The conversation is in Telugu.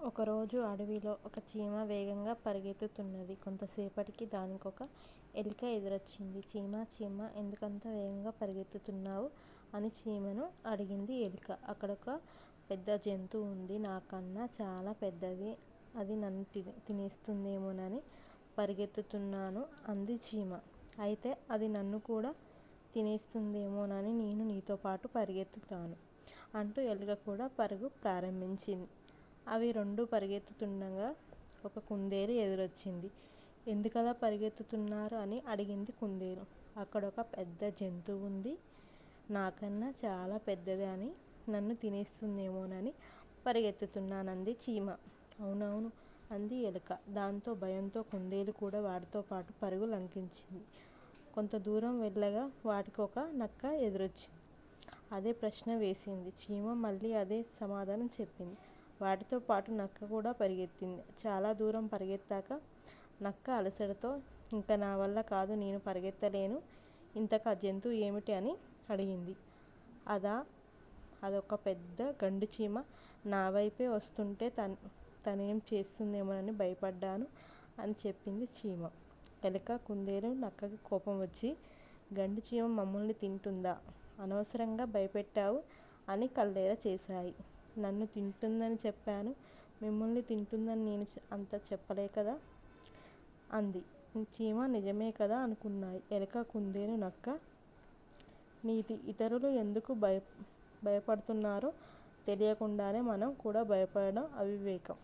ఒకరోజు అడవిలో ఒక చీమ వేగంగా పరిగెత్తుతున్నది. కొంతసేపటికి దానికొక ఎలుక ఎదురొచ్చింది. చీమ చీమ ఎందుకంత వేగంగా పరిగెత్తుతున్నావు? అని చీమను అడిగింది ఎలుక. అక్కడొక పెద్ద జంతువు ఉంది నాకన్నా చాలా పెద్దది. అది నన్ను తినేస్తుందేమోనని పరిగెత్తుతున్నాను అంది చీమ. అయితే అది నన్ను కూడా తినేస్తుందేమోనని నేను నీతో పాటు పరిగెత్తుతాను అంటూ ఎలుక కూడా పరుగు ప్రారంభించింది. అవి రెండు పరిగెత్తుతుండగా ఒక కుందేలు ఎదురొచ్చింది. ఎందుకలా పరిగెత్తుతున్నారు? అని అడిగింది కుందేలు. అక్కడ ఒక పెద్ద జంతువు ఉంది నాకన్నా చాలా పెద్దది. అని నన్ను తినేస్తుందేమోనని పరిగెత్తుతున్నానంది చీమ. అవునవును అంది ఎలుక. దాంతో భయంతో కుందేలు కూడా వాటితో పాటు పరుగు లంకించింది. కొంత దూరం వెళ్ళగా వాటికి ఒక నక్క ఎదురొచ్చింది. అదే ప్రశ్న వేసింది. చీమ మళ్ళీ అదే సమాధానం చెప్పింది. వాటితో పాటు నక్క కూడా పరిగెత్తింది. చాలా దూరం పరిగెత్తాక నక్క అలసటతో ఇంకా నా వల్ల కాదు నేను పరిగెత్తలేను. ఇంతక ఆ జంతువు ఏమిటి? అని అడిగింది. అదా! అదొక పెద్ద గండు చీమ నా వైపే వస్తుంటే తనేం చేస్తుందేమోనని భయపడ్డాను అని చెప్పింది చీమ. ఎలుక, కుందేలు, నక్కకి కోపం వచ్చి గండు చీమ మమ్మల్ని తింటుందా? అనవసరంగా భయపెట్టావు అని కల్లేర చేశాయి. నన్ను తింటుందని చెప్పాను. మిమ్మల్ని తింటుందని నేను అంత చెప్పలే కదా! అంది చీమ. నిజమే కదా అనుకున్నాయి ఎలక కుందేలు, నక్క. నీతి ఇతరులు ఎందుకు భయ భయపడుతున్నారో తెలియకుండానే మనం కూడా భయపడడం అవివేకం.